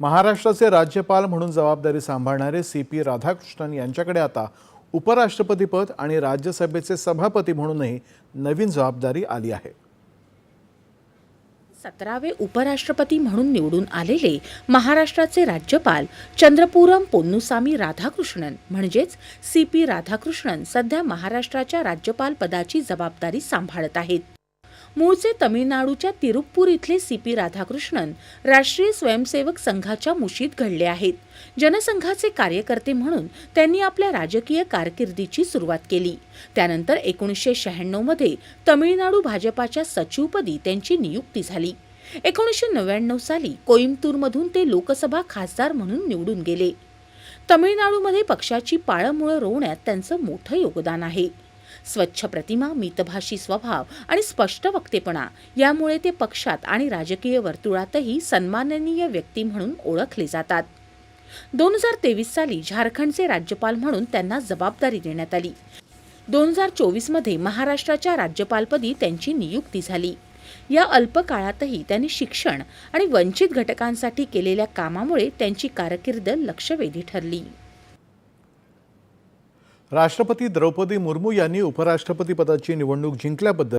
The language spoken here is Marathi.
महाराष्ट्राचे राज्यपाल म्हणून जबाबदारी सांभाळणारे सी पी राधाकृष्णन यांच्याकडे आता उपराष्ट्रपतीपद आणि राज्यसभेचे सभापती म्हणूनही नवीन जबाबदारी आली आहे. सतरावे उपराष्ट्रपती म्हणून निवडून आलेले महाराष्ट्राचे राज्यपाल चंद्रपूरम पोन्नुसामी राधाकृष्णन म्हणजेच सी पी राधाकृष्णन सध्या महाराष्ट्राच्या राज्यपाल पदाची जबाबदारी सांभाळत आहेत. मूळचे तमिळनाडूच्या तिरुप्पूर इथले सी पी राधाकृष्णन राष्ट्रीय स्वयंसेवक संघाच्या मुशीत घडले आहेत. जनसंघाचे कार्यकर्ते म्हणून त्यांनी आपल्या राजकीय कारकिर्दीची सुरुवात केली. त्यानंतर एकोणीसशे शहाण्णवमध्ये तमिळनाडू भाजपाच्या सचिवपदी त्यांची नियुक्ती झाली. एकोणीसशे नव्याण्णव साली कोईमतूरमधून ते लोकसभा खासदार म्हणून निवडून गेले. तमिळनाडूमध्ये पक्षाची पाळंमुळं रोवण्यात त्यांचं मोठं योगदान आहे. स्वच्छ प्रतिमा मितभाषी स्वभाव आणि स्पष्ट वक्तेपणा यामुळे ते पक्षात आणि राजकीय वर्तुळातही सन्माननीय व्यक्ती म्हणून ओळखले जातात. दोन हजार तेवीस साली झारखंडचे राज्यपाल म्हणून त्यांना जबाबदारी देण्यात आली. दोन हजार चोवीसमध्ये महाराष्ट्राच्या राज्यपालपदी त्यांची नियुक्ती झाली. या अल्प काळातही त्यांनी शिक्षण आणि वंचित घटकांसाठी केलेल्या कामामुळे त्यांची कारकीर्द लक्षवेधी ठरली. राष्ट्रपती द्रौपदी मुर्मू यांनी उपराष्ट्रपती पदाची निवडणूक जिंकल्याबद्दल